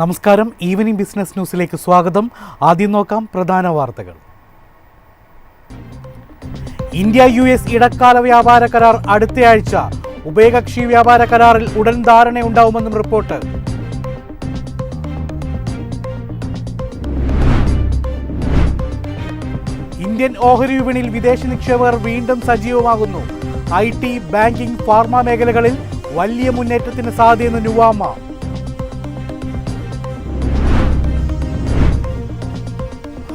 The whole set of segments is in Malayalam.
നമസ്കാരം. ഈവനിംഗ് ബിസിനസ് ന്യൂസിലേക്ക് സ്വാഗതം. ആദ്യം നോക്കാം പ്രധാന വാർത്തകൾ. ഇന്ത്യ യു എസ് ഇടക്കാല വ്യാപാര കരാർ അടുത്തയാഴ്ച. ഉഭയകക്ഷി വ്യാപാര കരാറിൽ ഉടൻ ധാരണയുണ്ടാവുമെന്നും റിപ്പോർട്ട്. ഇന്ത്യൻ ഓഹരി വിപണിയിൽ വിദേശ നിക്ഷേപകർ വീണ്ടും സജീവമാകുന്നു. ഐ ടി ബാങ്കിംഗ് ഫാർമ മേഖലകളിൽ വലിയ മുന്നേറ്റത്തിന് സാധ്യതയെന്ന് നുവാമ.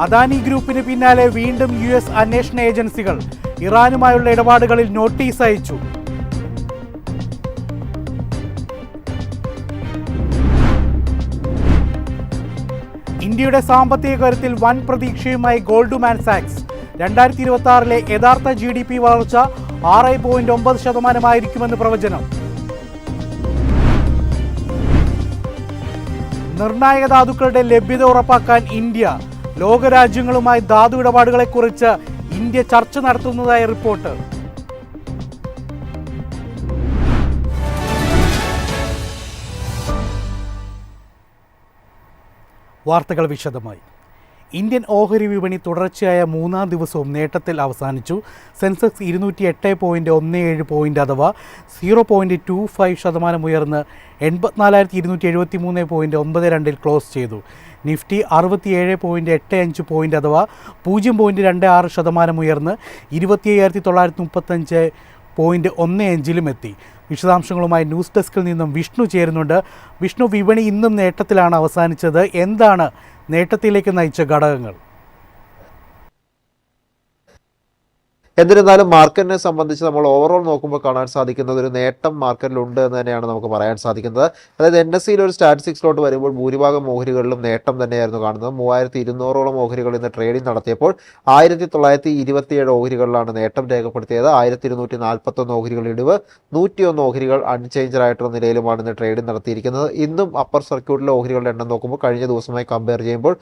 അദാനി ഗ്രൂപ്പിന് പിന്നാലെ വീണ്ടും യു എസ് അന്വേഷണ ഏജൻസികൾ ഇറാനുമായുള്ള ഇടപാടുകളിൽ നോട്ടീസ് അയച്ചു. ഇന്ത്യയുടെ സാമ്പത്തിക കാര്യത്തിൽ വൻ പ്രതീക്ഷയുമായി ഗോൾഡ്മാൻ സാക്സ്. രണ്ടായിരത്തി ഇരുപത്തി ആറിലെ യഥാർത്ഥ ജി ഡി പി വളർച്ച ആറ് പോയിന്റ് ഒമ്പത് ശതമാനമായിരിക്കുമെന്ന് പ്രവചനം. നിർണായക ധാതുക്കളുടെ ലഭ്യത ഉറപ്പാക്കാൻ ഇന്ത്യ ലോകരാജ്യങ്ങളുമായി ധാതു ഇടപാടുകളെക്കുറിച്ച് ഇന്ത്യ ചർച്ച നടത്തുന്നതായി റിപ്പോർട്ട്. വാർത്തകൾ വിശദമായി. ഇന്ത്യൻ ഓഹരി വിപണി തുടർച്ചയായ മൂന്നാം ദിവസവും നേട്ടത്തിൽ അവസാനിച്ചു. സെൻസെക്സ് ഇരുന്നൂറ്റി എട്ട് പോയിന്റ് ഒന്ന് ഏഴ് പോയിന്റ് അഥവാ സീറോ പോയിന്റ് ടു ഫൈവ് ശതമാനം ഉയർന്ന് എൺപത്തിനാലായിരത്തി ഇരുന്നൂറ്റി എഴുപത്തി മൂന്ന് പോയിന്റ് ഒമ്പത് രണ്ടിൽ ക്ലോസ് ചെയ്തു. നിഫ്റ്റി അറുപത്തിയേഴ് പോയിന്റ് എട്ട് അഞ്ച് പോയിന്റ് അഥവാ പൂജ്യം പോയിന്റ് രണ്ട് ആറ് ശതമാനം ഉയർന്ന് ഇരുപത്തി അയ്യായിരത്തി തൊള്ളായിരത്തി മുപ്പത്തഞ്ച് പോയിന്റ് ഒന്ന് അഞ്ചിലും എത്തി. വിശദാംശങ്ങളുമായി ന്യൂസ് ഡെസ്കിൽ നിന്നും വിഷ്ണു ചേരുന്നുണ്ട്. വിഷ്ണു വിപണി ഇന്നും നേട്ടത്തിലാണ് അവസാനിച്ചത്. എന്താണ് നേട്ടത്തിലേക്ക് നയിച്ച ഘടകങ്ങൾ? എന്നിരുന്നാലും മാർക്കറ്റിനെ സംബന്ധിച്ച് നമ്മൾ ഓവറോൾ നോക്കുമ്പോൾ കാണാൻ സാധിക്കുന്നത് ഒരു നേട്ടം മാർക്കറ്റിലുണ്ട് എന്ന് തന്നെയാണ് നമുക്ക് പറയാൻ സാധിക്കുന്നത്. അതായത് എൻ എസ് സിയിൽ ഒരു സ്റ്റാറ്റിസ്റ്റിക്സിലോട്ട് വരുമ്പോൾ ഭൂരിഭാഗം ഓഹരികളിലും നേട്ടം തന്നെയായിരുന്നു കാണുന്നത്. മൂവായിരത്തി ഇരുന്നൂറോളം ഓഹരികൾ ഇന്ന് ട്രേഡിംഗ് നടത്തിയപ്പോൾ ആയിരത്തി തൊള്ളായിരത്തി ഇരുപത്തിയേഴ് ഓഹരികളിലാണ് നേട്ടം രേഖപ്പെടുത്തിയത്. ആയിരത്തി ഇരുന്നൂറ്റി നാൽപ്പത്തൊന്ന് ഓഹരികൾ ഇടിവ് നൂറ്റിയൊന്ന് ഓഹരികൾ അൺചേഞ്ചഡ് ആയിട്ടുള്ള നിലയിലുമാണ് ഇന്ന് ട്രേഡിംഗ് നടത്തിയിരിക്കുന്നത്. ഇന്നും അപ്പർ സർക്യൂട്ടിലെ ഓഹരികളുടെ എണ്ണം നോക്കുമ്പോൾ കഴിഞ്ഞ ദിവസമായി കമ്പയർ ചെയ്യുമ്പോൾ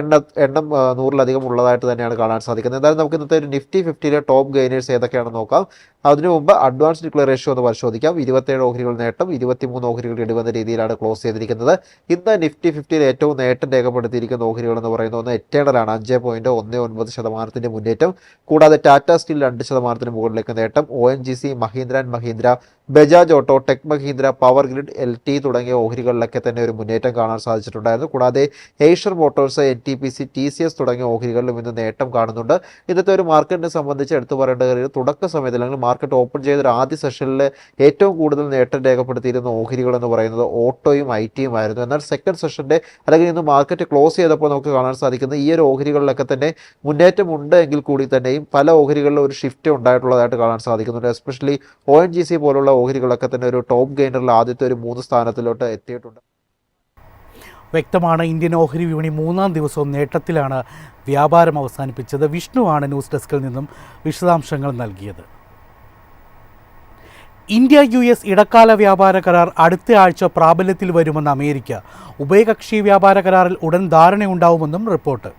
എണ്ണം എണ്ണ നൂറിലധികം ഉള്ളതായിട്ട് തന്നെയാണ് കാണാൻ സാധിക്കുന്നത്. എന്തായാലും നമുക്ക് ഇന്നത്തെ ഒരു നിഫ്റ്റി ഫിഫ്റ്റിയിലെ ടോപ്പ് ഗെയിനേഴ്സ് ഏതൊക്കെയാണെന്ന് നോക്കാം. അതിനു മുമ്പ് അഡ്വാൻസ് റേഷ്യോ ഒന്ന് പരിശോധിക്കാം. ഇരുപത്തേഴ് ഓഹരികൾ നേട്ടം ഇരുപത്തിമൂന്ന് ഓഹരികൾ ഇടിവെന്ന രീതിയിലാണ് ക്ലോസ് ചെയ്തിരിക്കുന്നത്. ഇന്ന് നിഫ്റ്റി ഫിഫ്റ്റിയിൽ ഏറ്റവും നേട്ടം രേഖപ്പെടുത്തിയിരിക്കുന്ന ഓഹരികൾ എന്ന് പറയുന്നത് ഒന്ന് എറ്റേണലാണ് അഞ്ച് പോയിന്റ് ഒന്ന് ഒൻപത് ശതമാനത്തിന്റെ മുന്നേറ്റം. കൂടാതെ ടാറ്റ സ്റ്റീൽ രണ്ട് ശതമാനത്തിന് മുകളിലേക്ക് നേട്ടം. O N G C Mahindra and Mahindra Bajaj auto tech Mahindra power grid L T തുടങ്ങിയ ഓഹരികളിലൊക്കെ തന്നെ ഒരു മുന്നേറ്റം കാണാൻ സാധിച്ചിട്ടുണ്ടായിരുന്നു. കൂടാതെ Eicher motors N T P C T C S തുടങ്ങിയ ഓഹരികളിലും ഇന്ന് നേട്ടം കാണുന്നുണ്ട്. ഇന്നത്തെ ഒരു മാർക്കറ്റിനെ സംബന്ധിച്ച് എടുത്തു പറയേണ്ട കാര്യം തുടക്ക സമയത്ത് അല്ലെങ്കിൽ മാർക്കറ്റ് ഓപ്പൺ ചെയ്ത ഒരു ആദ്യ സെഷനിൽ ഏറ്റവും കൂടുതൽ നേട്ടം രേഖപ്പെടുത്തിയിരുന്ന ഓഹരികൾ എന്ന് പറയുന്നത് ഓട്ടോയും ഐ ടിയും ആയിരുന്നു എന്നാൽ സെക്കൻഡ് സെഷന്റെ അല്ലെങ്കിൽ ഇന്ന് മാർക്കറ്റ് ക്ലോസ് ചെയ്തപ്പോൾ നമുക്ക് കാണാൻ സാധിക്കുന്നത് ഈ ഒരു ഓഹരികളിലൊക്കെ തന്നെ മുന്നേറ്റം ഉണ്ട് എങ്കിൽ കൂടി തന്നെയും പല ഓഹരികളിലും ഒരു ഷിഫ്റ്റ് ഉണ്ടായിട്ടുള്ളതായിട്ട് കാണാൻ സാധിക്കുന്നുണ്ട്. Especially O N G C പോലുള്ള ഓഹരികളൊക്കെ തന്നെ ഒരു ടോപ്പ് ഗെയിനറിൽ ആദ്യത്തെ ഒരു മൂന്ന് സ്ഥാനത്തിലോട്ട് എത്തിയിട്ടുണ്ട്. വ്യക്തമാണ് ഇന്ത്യൻ ഓഹരി വിപണി മൂന്നാം ദിവസവും നേട്ടത്തിലാണ് വ്യാപാരം അവസാനിപ്പിച്ചത്. വിഷ്ണുവാണ് ന്യൂസ് ഡെസ്കിൽ നിന്നും വിശദാംശങ്ങൾ നൽകിയത്. ഇന്ത്യ യു എസ് ഇടക്കാല വ്യാപാര കരാർ അടുത്ത ആഴ്ച പ്രാബല്യത്തിൽ വരുമെന്ന് അമേരിക്ക. ഉഭയകക്ഷി വ്യാപാര കരാറിൽ ഉടൻ ധാരണയുണ്ടാവുമെന്നും റിപ്പോർട്ട്.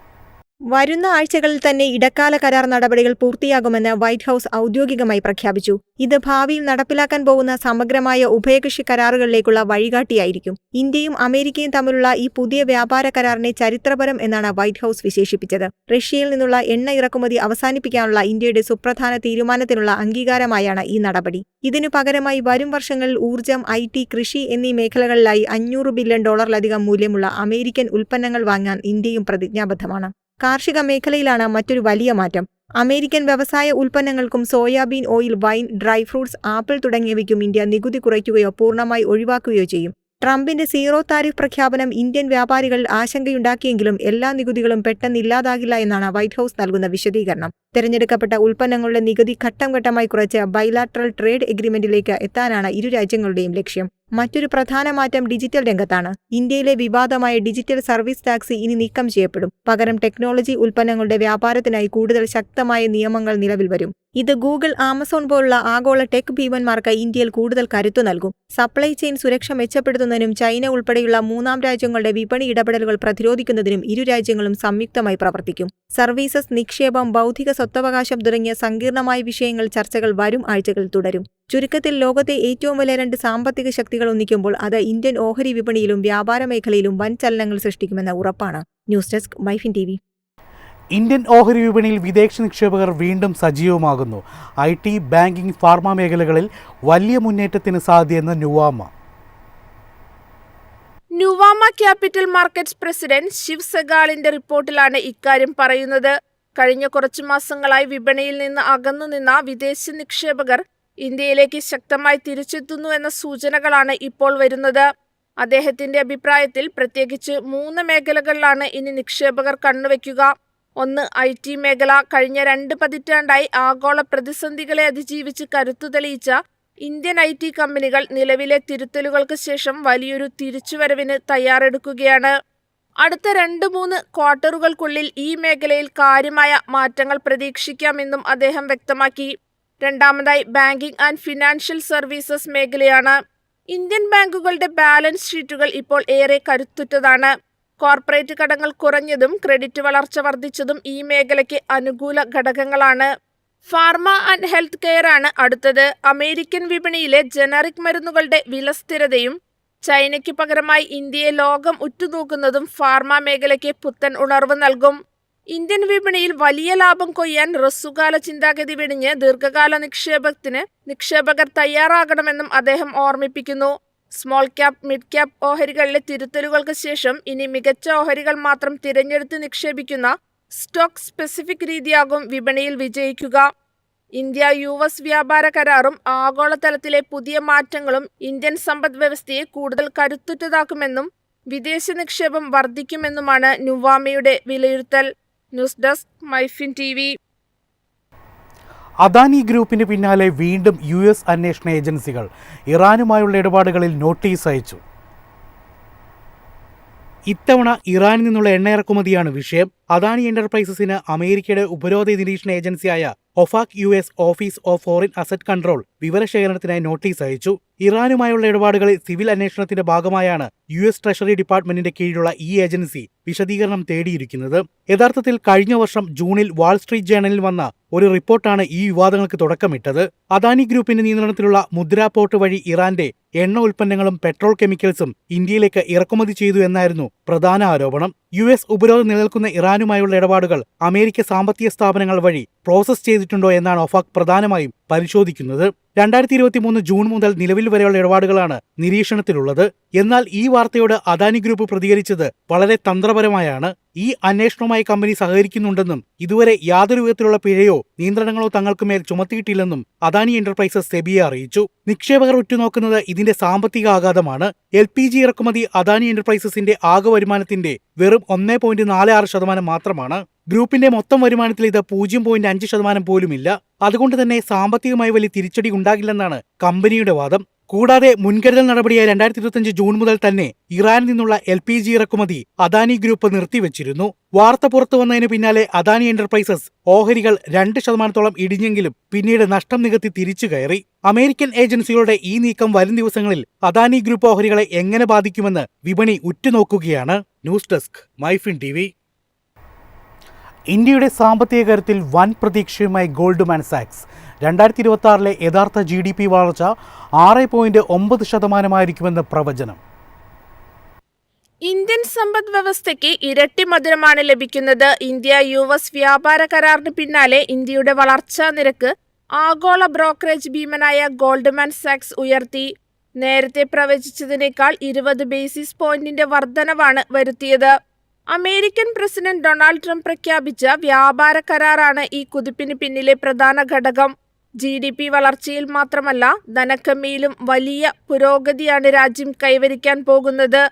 വരുന്ന ആഴ്ചകളിൽ തന്നെ ഇടക്കാല കരാർ നടപടികൾ പൂർത്തിയാകുമെന്ന് വൈറ്റ് ഹൌസ് ഔദ്യോഗികമായി പ്രഖ്യാപിച്ചു. ഇത് ഭാവിയിൽ നടപ്പിലാക്കാൻ പോകുന്ന സമഗ്രമായ ഉഭയകക്ഷി കരാറുകളിലേക്കുള്ള വഴികാട്ടിയായിരിക്കും. ഇന്ത്യയും അമേരിക്കയും തമ്മിലുള്ള ഈ പുതിയ വ്യാപാര കരാറിനെ ചരിത്രപരം എന്നാണ് വൈറ്റ് ഹൌസ് വിശേഷിപ്പിച്ചത്. റഷ്യയിൽ നിന്നുള്ള എണ്ണ ഇറക്കുമതി അവസാനിപ്പിക്കാനുള്ള ഇന്ത്യയുടെ സുപ്രധാന തീരുമാനത്തിനുള്ള അംഗീകാരമായാണ് ഈ നടപടി. ഇതിനു പകരമായി വരും വർഷങ്ങളിൽ ഊർജം ഐ ടി കൃഷി എന്നീ മേഖലകളിലായി അഞ്ഞൂറ് ബില്യൺ ഡോളറിലധികം മൂല്യമുള്ള അമേരിക്കൻ ഉൽപ്പന്നങ്ങൾ വാങ്ങാൻ ഇന്ത്യയും പ്രതിജ്ഞാബദ്ധമാണ്. കാർഷിക മേഖലയിലാണ് മറ്റൊരു വലിയ മാറ്റം. അമേരിക്കൻ വ്യവസായ ഉൽപ്പന്നങ്ങൾക്കും soybean oil wine dry fruits apple തുടങ്ങിയവയ്ക്കും India നികുതി കുറയ്ക്കുകയോ പൂർണമായി ഒഴിവാക്കുകയോ ചെയ്യും. ട്രംപിന്റെ സീറോ താരിഫ് പ്രഖ്യാപനം ഇന്ത്യൻ വ്യാപാരികളിൽ ആശങ്കയുണ്ടാക്കിയെങ്കിലും എല്ലാ നികുതികളും പെട്ടെന്ന് ഇല്ലാതാകില്ല എന്നാണ് വൈറ്റ് ഹൌസ് നൽകുന്ന വിശദീകരണം. തെരഞ്ഞെടുക്കപ്പെട്ട ഉൽപ്പന്നങ്ങളുടെ നികുതി ഘട്ടം ഘട്ടമായി കുറച്ച് ബൈലാട്രൽ ട്രേഡ് എഗ്രിമെന്റിലേക്ക് എത്താനാണ് ഇരു രാജ്യങ്ങളുടെയും ലക്ഷ്യം. മറ്റൊരു പ്രധാന മാറ്റം ഡിജിറ്റൽ രംഗത്താണ്. ഇന്ത്യയിലെ വിവാദമായ ഡിജിറ്റൽ സർവീസ് ടാക്സ് ഇനി നീക്കം ചെയ്യപ്പെടും. പകരം ടെക്നോളജി ഉൽപ്പന്നങ്ങളുടെ വ്യാപാരത്തിനായി കൂടുതൽ ശക്തമായ നിയമങ്ങൾ നിലവിൽ വരും. ഇത് ഗൂഗിൾ ആമസോൺ പോലുള്ള ആഗോള ടെക് ഭീമന്മാർക്ക് ഇന്ത്യയിൽ കൂടുതൽ കരുത്തു നൽകും. സപ്ലൈ ചെയിൻ സുരക്ഷ മെച്ചപ്പെടുത്തുന്നതിനും ചൈന ഉൾപ്പെടെയുള്ള മൂന്നാം രാജ്യങ്ങളുടെ വിപണി ഇടപെടലുകൾ പ്രതിരോധിക്കുന്നതിനും ഇരു രാജ്യങ്ങളും സംയുക്തമായി പ്രവർത്തിക്കും. സർവീസസ് നിക്ഷേപം ബൗദ്ധിക സ്വത്തവകാശം തുടങ്ങിയ സങ്കീർണമായ വിഷയങ്ങൾ ചർച്ചകൾ വരും ആഴ്ചകളിൽ തുടരും. ചുരുക്കത്തിൽ ലോകത്തെ ഏറ്റവും വലിയ രണ്ട് സാമ്പത്തിക ശക്തികൾ ഒന്നിക്കുമ്പോൾ അത് ഇന്ത്യൻ ഓഹരി വിപണിയിലും വ്യാപാര മേഖലയിലും വൻ ചലനങ്ങൾ സൃഷ്ടിക്കുമെന്ന ഉറപ്പാണ്. News desk MyFin T Indian ഓഹരി വിപണിയിൽ വിദേശ നിക്ഷേപകർ വീണ്ടും സജീവമാകുന്നു. ഐ ടി ബാങ്കിംഗ് ഫാർമ മേഖലകളിൽ വലിയ മുന്നേറ്റത്തിന് സാധ്യതയെന്ന് Nuvama. Nuvama capital markets president Shiv സെഗാളിന്റെ റിപ്പോർട്ടിലാണ് ഇക്കാര്യം പറയുന്നത്. കഴിഞ്ഞ കുറച്ചു മാസങ്ങളായി വിപണിയിൽ നിന്ന് അകന്നുനിന്ന വിദേശ നിക്ഷേപകർ ഇന്ത്യയിലേക്ക് ശക്തമായി തിരിച്ചെത്തുന്നു എന്ന സൂചനകളാണ് ഇപ്പോൾ വരുന്നത്. അദ്ദേഹത്തിന്റെ അഭിപ്രായത്തിൽ പ്രത്യേകിച്ച് മൂന്ന് മേഖലകളിലാണ് ഇനി നിക്ഷേപകർ കണ്ണുവെക്കുക ഒന്ന് ഐ ടി മേഖല. കഴിഞ്ഞ രണ്ട് പതിറ്റാണ്ടായി ആഗോള പ്രതിസന്ധികളെ അതിജീവിച്ച് കരുത്തു തെളിയിച്ച ഇന്ത്യൻ ഐ ടി കമ്പനികൾ നിലവിലെ തിരുത്തലുകൾക്ക് ശേഷം വലിയൊരു തിരിച്ചുവരവിന് തയ്യാറെടുക്കുകയാണ്. അടുത്ത രണ്ട് മൂന്ന് ക്വാർട്ടറുകൾക്കുള്ളിൽ ഈ മേഖലയിൽ കാര്യമായ മാറ്റങ്ങൾ പ്രതീക്ഷിക്കാമെന്നും അദ്ദേഹം വ്യക്തമാക്കി. രണ്ടാമതായി ബാങ്കിംഗ് ആൻഡ് ഫിനാൻഷ്യൽ സർവീസസ് മേഖലയാണ്. ഇന്ത്യൻ ബാങ്കുകളുടെ ബാലൻസ് ഷീറ്റുകൾ ഇപ്പോൾ ഏറെ കരുത്തുറ്റതാണ്. കോർപ്പറേറ്റ് കടങ്ങൾ കുറഞ്ഞതും ക്രെഡിറ്റ് വളർച്ച വർദ്ധിച്ചതും ഈ മേഖലയ്ക്ക് അനുകൂല ഘടകങ്ങളാണ്. ഫാർമ ആൻഡ് ഹെൽത്ത് കെയർ ആണ് അടുത്തത്. അമേരിക്കൻ വിപണിയിലെ ജനറിക് മരുന്നുകളുടെ വിലസ്ഥിരതയും ചൈനയ്ക്ക് പകരമായി ഇന്ത്യയെ ലോകം ഉറ്റുനോക്കുന്നതും ഫാർമ മേഖലയ്ക്ക് പുത്തൻ ഉണർവ് നൽകും. ഇന്ത്യൻ വിപണിയിൽ വലിയ ലാഭം കൊയ്യാൻ റസ്സുകാല ചിന്താഗതി വെടിഞ്ഞ് ദീർഘകാല നിക്ഷേപത്തിന് നിക്ഷേപകർ തയ്യാറാകണമെന്നും അദ്ദേഹം ഓർമ്മിപ്പിക്കുന്നു. സ്മോൾ ക്യാപ് മിഡ് ക്യാപ് ഓഹരികളിലെ തിരുത്തലുകൾക്ക് ശേഷം ഇനി മികച്ച ഓഹരികൾ മാത്രം തിരഞ്ഞെടുത്ത് നിക്ഷേപിക്കുന്ന സ്റ്റോക്ക് സ്പെസിഫിക് രീതിയാകും വിപണിയിൽ വിജയിക്കുക. ഇന്ത്യ യു എസ് വ്യാപാര കരാറും ആഗോളതലത്തിലെ പുതിയ മാറ്റങ്ങളും ഇന്ത്യൻ സമ്പദ് വ്യവസ്ഥയെ കൂടുതൽ കരുത്തുറ്റതാക്കുമെന്നും വിദേശ നിക്ഷേപം വർദ്ധിക്കുമെന്നുമാണ് നുവാമയുടെ വിലയിരുത്തൽ. News desk MyFin T V. Adani ഗ്രൂപ്പിന് പിന്നാലെ വീണ്ടും യു എസ് അന്വേഷണ ഏജൻസികൾ ഇറാനുമായുള്ള ഇടപാടുകളിൽ നോട്ടീസ് അയച്ചു. ഇത്തവണ ഇറാനിൽ നിന്നുള്ള എണ്ണ ഇറക്കുമതിയാണ് വിഷയം. അദാനി എന്റർപ്രൈസസിന് അമേരിക്കയുടെ ഉപരോധ നിരീക്ഷണ ഏജൻസിയായ OFAC U S office of foreign asset control വിവരശേഖരണത്തിനായി notice അയച്ചു. ഇറാനുമായുള്ള ഇടപാടുകളിൽ സിവിൽ അന്വേഷണത്തിന്റെ ഭാഗമായാണ് യു എസ് ട്രഷറി ഡിപ്പാർട്ട്മെന്റിന്റെ കീഴിലുള്ള ഈ ഏജൻസി വിശദീകരണം തേടിയിരിക്കുന്നത്. യഥാർത്ഥത്തിൽ കഴിഞ്ഞ വർഷം ജൂണിൽ വാൾസ്ട്രീറ്റ് ജേണലിൽ വന്ന ഒരു റിപ്പോർട്ടാണ് ഈ വിവാദങ്ങൾക്ക് തുടക്കമിട്ടത്. അദാനി ഗ്രൂപ്പിന്റെ നിയന്ത്രണത്തിലുള്ള മുദ്ര പോർട്ട് വഴി ഇറാന്റെ എണ്ണ ഉൽപ്പന്നങ്ങളും പെട്രോൾ കെമിക്കൽസും ഇന്ത്യയിലേക്ക് ഇറക്കുമതി ചെയ്തു എന്നായിരുന്നു പ്രധാന ആരോപണം. യു എസ് ഉപരോധം നിലനിൽക്കുന്ന ഇറാനുമായുള്ള ഇടപാടുകൾ അമേരിക്ക സാമ്പത്തിക സ്ഥാപനങ്ങൾ വഴി പ്രോസസ് ചെയ്തിട്ടുണ്ടോ എന്നാണ് ഒഫാക് പ്രധാനമായും പരിശോധിക്കുന്നത്. രണ്ടായിരത്തി ഇരുപത്തി മൂന്ന് ജൂൺ മുതൽ നിലവിൽ വരെയുള്ള ഇടപാടുകളാണ് നിരീക്ഷണത്തിലുള്ളത്. എന്നാൽ ഈ വാർത്തയോട് അദാനി ഗ്രൂപ്പ് പ്രതികരിച്ചത് വളരെ തന്ത്രപരമായാണ്. ഈ അന്വേഷണവുമായി കമ്പനി സഹകരിക്കുന്നുണ്ടെന്നും ഇതുവരെ യാതൊരു വിധത്തിലുള്ള പിഴയോ നിയന്ത്രണങ്ങളോ തങ്ങൾക്ക് മേൽ ചുമത്തിയിട്ടില്ലെന്നും അദാനി എന്റർപ്രൈസസ് സെബിയെ അറിയിച്ചു. നിക്ഷേപകർ ഉറ്റുനോക്കുന്നത് ഇതിന്റെ സാമ്പത്തിക ആഘാതമാണ്. എൽ പി ജി ഇറക്കുമതി അദാനി എന്റർപ്രൈസസിന്റെ ആകെ വരുമാനത്തിന്റെ വെറും ഒന്നേ പോയിന്റ് നാല് ആറ് ശതമാനം മാത്രമാണ്. ഗ്രൂപ്പിന്റെ മൊത്തം വരുമാനത്തിൽ ഇത് പൂജ്യം പോയിന്റ് അഞ്ച് ശതമാനം പോലുമില്ല. അതുകൊണ്ട് തന്നെ സാമ്പത്തികമായി വലിയ തിരിച്ചടി ഉണ്ടാകില്ലെന്നാണ് കമ്പനിയുടെ വാദം. കൂടാതെ മുൻകരുതൽ നടപടിയായി രണ്ടായിരത്തി ഇരുപത്തിയഞ്ച് ജൂൺ മുതൽ തന്നെ ഇറാനിൽ നിന്നുള്ള എൽ പി ജി ഇറക്കുമതി അദാനി ഗ്രൂപ്പ് നിർത്തിവച്ചിരുന്നു. വാർത്ത പുറത്തു വന്നതിന് പിന്നാലെ അദാനി എന്റർപ്രൈസസ് ഓഹരികൾ രണ്ട് ശതമാനത്തോളം ഇടിഞ്ഞെങ്കിലും പിന്നീട് നഷ്ടം നികത്തി തിരിച്ചു കയറി. അമേരിക്കൻ ഏജൻസികളുടെ ഈ നീക്കം വരും ദിവസങ്ങളിൽ അദാനി ഗ്രൂപ്പ് ഓഹരികളെ എങ്ങനെ ബാധിക്കുമെന്ന് വിപണി ഉറ്റുനോക്കുകയാണ്. ന്യൂസ് ഡെസ്ക് മൈഫിൻ ടി ഇന്ത്യയുടെ സാമ്പത്തിക കാര്യത്തിൽ വൻ പ്രതീക്ഷയുമായി ഗോൾഡ്മാൻ സാക്സ്. രണ്ടായിരത്തി ഇരുപത്തി ആറിലെ യഥാർത്ഥ ജി ഡി പി വളർച്ച ആറ് പോയിന്റ് ഒമ്പത് ശതമാനമായിരിക്കുമെന്ന് പ്രവചനം. ഇന്ത്യൻ സമ്പദ് വ്യവസ്ഥയ്ക്ക് ഇരട്ടി മധുരമാണ് ലഭിക്കുന്നത്. ഇന്ത്യ യു എസ് വ്യാപാര കരാറിന് പിന്നാലെ ഇന്ത്യയുടെ വളർച്ചാ നിരക്ക് ആഗോള ബ്രോക്കറേജ് ഭീമനായ ഗോൾഡ്മാൻ സാക്സ് ഉയർത്തി. നേരത്തെ പ്രവചിച്ചതിനേക്കാൾ ഇരുപത് ബേസിസ് പോയിന്റിന്റെ വർധനവാണ് വരുത്തിയത്. അമേരിക്കൻ പ്രസിഡന്റ് ഡൊണാൾഡ് ട്രംപ് പ്രഖ്യാപിച്ച വ്യാപാര കരാറാണ് ഈ കുതിപ്പിന് പിന്നിലെ പ്രധാന ഘടകം. ജി ഡി പി വളർച്ചയിൽ മാത്രമല്ല ധനക്കമ്മിയിലും വലിയ പുരോഗതിയാണ് രാജ്യം കൈവരിക്കാൻ പോകുന്നത്.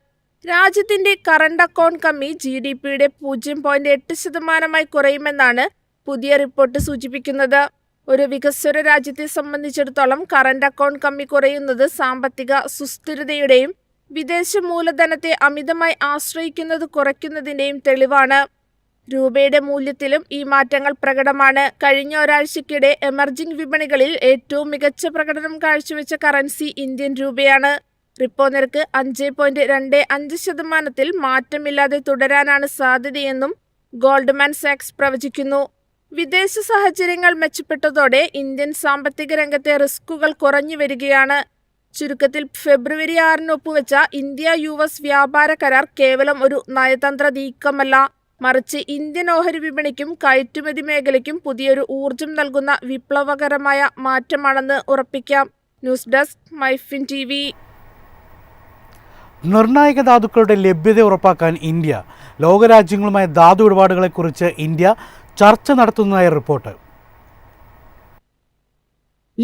രാജ്യത്തിന്റെ കറണ്ട് അക്കൗണ്ട് കമ്മി ജി ഡി പിയുടെ പൂജ്യം പോയിന്റ് എട്ട് ശതമാനമായി കുറയുമെന്നാണ് പുതിയ റിപ്പോർട്ട് സൂചിപ്പിക്കുന്നത്. ഒരു വികസ്വര രാജ്യത്തെ സംബന്ധിച്ചിടത്തോളം കറണ്ട് അക്കൗണ്ട് കമ്മി കുറയുന്നത് സാമ്പത്തിക സുസ്ഥിരതയുടെയും വിദേശ മൂലധനത്തെ അമിതമായി ആശ്രയിക്കുന്നത് കുറയ്ക്കുന്നതിന്റെയും തെളിവാണ്. രൂപയുടെ മൂല്യത്തിലും ഈ മാറ്റങ്ങൾ പ്രകടമാണ്. കഴിഞ്ഞ ഒരാഴ്ചക്കിടെ എമർജിംഗ് വിപണികളിൽ ഏറ്റവും മികച്ച പ്രകടനം കാഴ്ചവെച്ച കറൻസി ഇന്ത്യൻ രൂപയാണ്. റിപ്പോ നിരക്ക് അഞ്ച് പോയിന്റ് രണ്ട് അഞ്ച് ശതമാനത്തിൽ മാറ്റമില്ലാതെ തുടരാനാണ് സാധ്യതയെന്നും ഗോൾഡ്മാൻ സാക്സ് പ്രവചിക്കുന്നു. വിദേശ സാഹചര്യങ്ങൾ മെച്ചപ്പെട്ടതോടെ ഇന്ത്യൻ സാമ്പത്തിക രംഗത്തെ റിസ്കുകൾ കുറഞ്ഞു വരികയാണ്. ചുരുക്കത്തിൽ ഫെബ്രുവരി ആറിന് ഒപ്പുവെച്ച ഇന്ത്യ യു എസ് വ്യാപാര കരാർ കേവലം ഒരു നയതന്ത്ര നീക്കമല്ല. മറിച്ച് ഇന്ത്യൻ ഓഹരി വിപണിക്കും കയറ്റുമതി മേഖലയ്ക്കും പുതിയൊരു ഊർജം നൽകുന്ന വിപ്ലവകരമായ മാറ്റമാണെന്ന് ഉറപ്പിക്കാം. News desk MyFin T V. നിർണായക ധാതുക്കളുടെ ലഭ്യത ഉറപ്പാക്കാൻ ഇന്ത്യ ലോകരാജ്യങ്ങളുമായ ധാതു ഇടപാടുകളെക്കുറിച്ച് ഇന്ത്യ ചർച്ച നടത്തുന്നതായി റിപ്പോർട്ട്.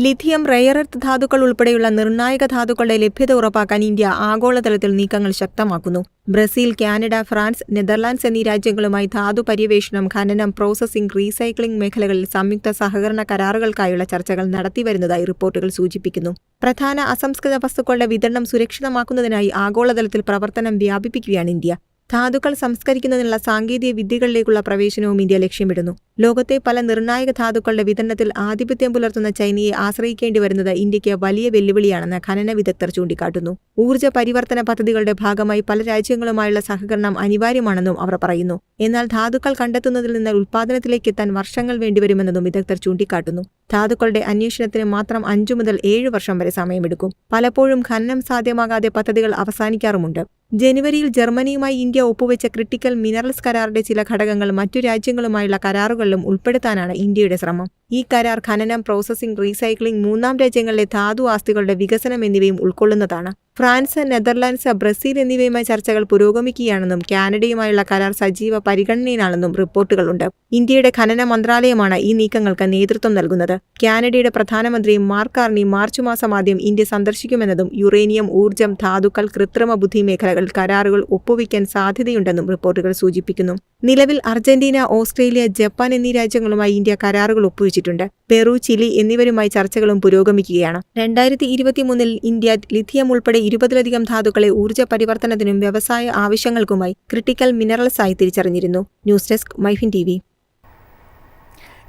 ലിഥിയം റെയർ എർത്ത് ധാതുക്കൾ ഉൾപ്പെടെയുള്ള നിർണായക ധാതുക്കളുടെ ലഭ്യത ഉറപ്പാക്കാൻ ഇന്ത്യ ആഗോളതലത്തിൽ നീക്കങ്ങൾ ശക്തമാക്കുന്നു. ബ്രസീൽ കാനഡ ഫ്രാൻസ് നെതർലാൻഡ്സ് എന്നീ രാജ്യങ്ങളുമായി ധാതു പര്യവേഷണം ഖനനം പ്രോസസ്സിംഗ് റീസൈക്ലിംഗ് മേഖലകളിൽ സംയുക്ത സഹകരണ കരാറുകൾക്കായുള്ള ചർച്ചകൾ നടത്തിവരുന്നതായി റിപ്പോർട്ടുകൾ സൂചിപ്പിക്കുന്നു. പ്രധാന അസംസ്കൃത വസ്തുക്കളുടെ വിതരണം സുരക്ഷിതമാക്കുന്നതിനായി ആഗോളതലത്തിൽ പ്രവർത്തനം വ്യാപിപ്പിക്കുകയാണ് ഇന്ത്യ. ധാതുക്കൾ സംസ്കരിക്കുന്നതിനുള്ള സാങ്കേതിക വിദ്യകളിലേക്കുള്ള പ്രവേശനവും ഇന്ത്യ ലക്ഷ്യമിടുന്നു. ലോകത്തെ പല നിർണായക ധാതുക്കളുടെ വിതരണത്തിൽ ആധിപത്യം പുലർത്തുന്ന ചൈനയെ ആശ്രയിക്കേണ്ടി വരുന്നത് ഇന്ത്യയ്ക്ക് വലിയ വെല്ലുവിളിയാണെന്ന് ഖനന വിദഗ്ധർ ചൂണ്ടിക്കാട്ടുന്നു. ഊർജ പരിവർത്തന പദ്ധതികളുടെ ഭാഗമായി പല രാജ്യങ്ങളുമായുള്ള സഹകരണം അനിവാര്യമാണെന്നും അവർ പറയുന്നു. എന്നാൽ ധാതുക്കൾ കണ്ടെത്തുന്നതിൽ നിന്ന് ഉൽപ്പാദനത്തിലേക്ക് എത്താൻ വർഷങ്ങൾ വേണ്ടിവരുമെന്നതും വിദഗ്ധർ ചൂണ്ടിക്കാട്ടുന്നു. ധാതുക്കളുടെ അന്വേഷണത്തിന് മാത്രം അഞ്ചു മുതൽ ഏഴ് വർഷം വരെ സമയമെടുക്കും. പലപ്പോഴും ഖനനം സാധ്യമാകാതെ പദ്ധതികൾ അവസാനിക്കാറുമുണ്ട്. ജനുവരിയിൽ ജർമ്മനിയുമായി ഇന്ത്യ ഒപ്പുവെച്ച ക്രിട്ടിക്കൽ മിനറൽസ് കരാറിന്റെ ചില ഘടകങ്ങൾ മറ്റു രാജ്യങ്ങളുമായുള്ള കരാറുകളിലും ഉൾപ്പെടുത്താനാണ് ഇന്ത്യയുടെ ശ്രമം. ഈ കരാർ ഖനനം പ്രോസസ്സിംഗ് റീസൈക്ലിംഗ് മൂന്നാം രാജ്യങ്ങളിലെ ധാതു ആസ്തികളുടെ വികസനം എന്നിവയും ഉൾക്കൊള്ളുന്നതാണ്. ഫ്രാൻസ് നെതർലാൻഡ്സ് ബ്രസീൽ എന്നിവയുമായി ചർച്ചകൾ പുരോഗമിക്കുകയാണെന്നും കാനഡയുമായുള്ള കരാർ സജീവ പരിഗണനയിലാണെന്നും റിപ്പോർട്ടുകളുണ്ട് ഇന്ത്യയുടെ ഖനന മന്ത്രാലയമാണ് ഈ നീക്കങ്ങൾക്ക് നേതൃത്വം നൽകുന്നത്. കാനഡയുടെ പ്രധാനമന്ത്രി മാർക്ക് കാർണി മാർച്ച് മാസം ആദ്യം ഇന്ത്യ സന്ദർശിക്കുമെന്നതും യുറേനിയം ഊർജം ധാതുക്കൾ കൃത്രിമ ബുദ്ധി മേഖലകൾ കരാറുകൾ ഒപ്പുവയ്ക്കാൻ സാധ്യതയുണ്ടെന്നും റിപ്പോർട്ടുകൾ സൂചിപ്പിക്കുന്നു. നിലവിൽ അർജന്റീന ഓസ്ട്രേലിയ ജപ്പാൻ എന്നീ രാജ്യങ്ങളുമായി ഇന്ത്യ കരാറുകൾ ഒപ്പുവച്ചിട്ടുണ്ട്. പെറു ചിലി എന്നിവരുമായി ചർച്ചകളും പുരോഗമിക്കുകയാണ്. രണ്ടായിരത്തി ഇരുപത്തിമൂന്നിൽ ഇന്ത്യ ലിഥിയം ഉൾപ്പെടെ ഇരുപതിലധികം ധാതുക്കളെ ഊർജ പരിവർത്തനത്തിനും വ്യവസായ ആവശ്യങ്ങൾക്കുമായി ക്രിട്ടിക്കൽ മിനറൽസ് ആയി തിരിച്ചറിഞ്ഞിരുന്നു. ന്യൂസ് ഡെസ്ക് മൈഫിൻ ടി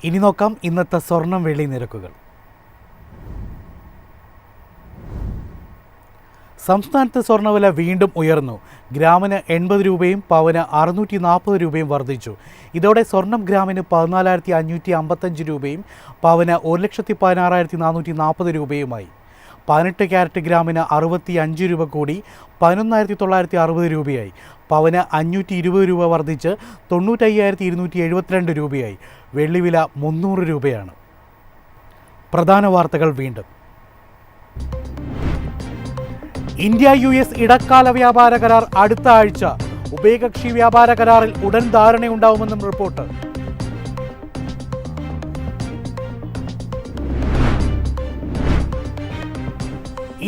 ഇനി നോക്കാം ഇന്നത്തെ സ്വർണം വെള്ളി നിരക്കുകൾ. സംസ്ഥാനത്ത് സ്വർണവില വീണ്ടും ഉയർന്നു. ഗ്രാമിന് എൺപത് രൂപയും പവന് അറുന്നൂറ്റി നാൽപ്പത് രൂപയും വർദ്ധിച്ചു. ഇതോടെ സ്വർണം ഗ്രാമിന് പതിനാലായിരത്തി അഞ്ഞൂറ്റി അമ്പത്തഞ്ച് രൂപയും പവന് ഒരു ലക്ഷത്തി പതിനാറായിരത്തി നാനൂറ്റി നാൽപ്പത് രൂപയുമായി. പതിനെട്ട് ക്യാരറ്റ് ഗ്രാമിന് അറുപത്തി അഞ്ച് രൂപ കൂടി പതിനൊന്നായിരത്തി തൊള്ളായിരത്തി അറുപത് രൂപയായി. പവന് അഞ്ഞൂറ്റി ഇരുപത് രൂപ വർദ്ധിച്ച് തൊണ്ണൂറ്റയ്യായിരത്തി ഇരുന്നൂറ്റി എഴുപത്തിരണ്ട് രൂപയായി. വെള്ളിവില മുന്നൂറ് രൂപയാണ്. പ്രധാന വാർത്തകൾ വീണ്ടും. ഇന്ത്യ യു എസ് ഇടക്കാല വ്യാപാര കരാർ അടുത്ത ആഴ്ച. ഉഭയകക്ഷി വ്യാപാര കരാറിൽ ഉടൻ ധാരണയുണ്ടാവുമെന്നും റിപ്പോർട്ട്.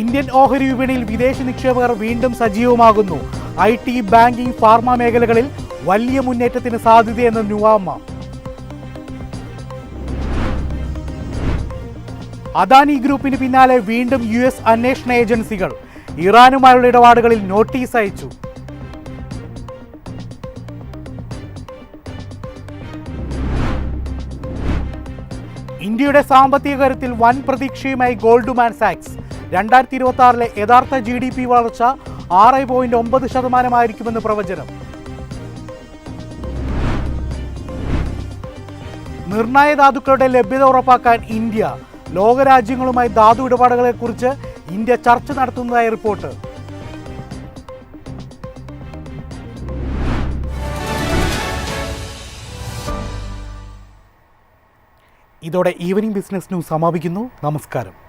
ഇന്ത്യൻ ഓഹരി വിപണിയിൽ വിദേശ നിക്ഷേപകർ വീണ്ടും സജീവമാകുന്നു. ഐ ടി ബാങ്കിംഗ് ഫാർമ മേഖലകളിൽ വലിയ മുന്നേറ്റത്തിന് സാധ്യതയെന്ന് നുവാമ. അദാനി ഗ്രൂപ്പിന് പിന്നാലെ വീണ്ടും യു എസ് അന്വേഷണ ഏജൻസികൾ. ഇറാനുമായുള്ള ഇടപാടുകളിൽ നോട്ടീസ് അയച്ചു. ഇന്ത്യയുടെ സാമ്പത്തിക കരുത്തിൽ വൻ പ്രതീക്ഷയുമായി ഗോൾഡ്മാൻ സാക്സ്. രണ്ടായിരത്തി ഇരുപത്തി ആറിലെ യഥാർത്ഥ ജി ഡി പി വളർച്ച ആറ് പോയിന്റ് ഒമ്പത് ശതമാനമായിരിക്കുമെന്ന് പ്രവചനം. നിർണായ ധാതുക്കളുടെ ലഭ്യത ഉറപ്പാക്കാൻ ഇന്ത്യ ലോകരാജ്യങ്ങളുമായി ധാതു ഇടപാടുകളെക്കുറിച്ച് ഇന്ത്യ ചർച്ച നടത്തുന്നതായി റിപ്പോർട്ട്. ഇതോടെ ഈവനിംഗ് ബിസിനസ് ന്യൂസ് സമാപിക്കുന്നു. നമസ്കാരം.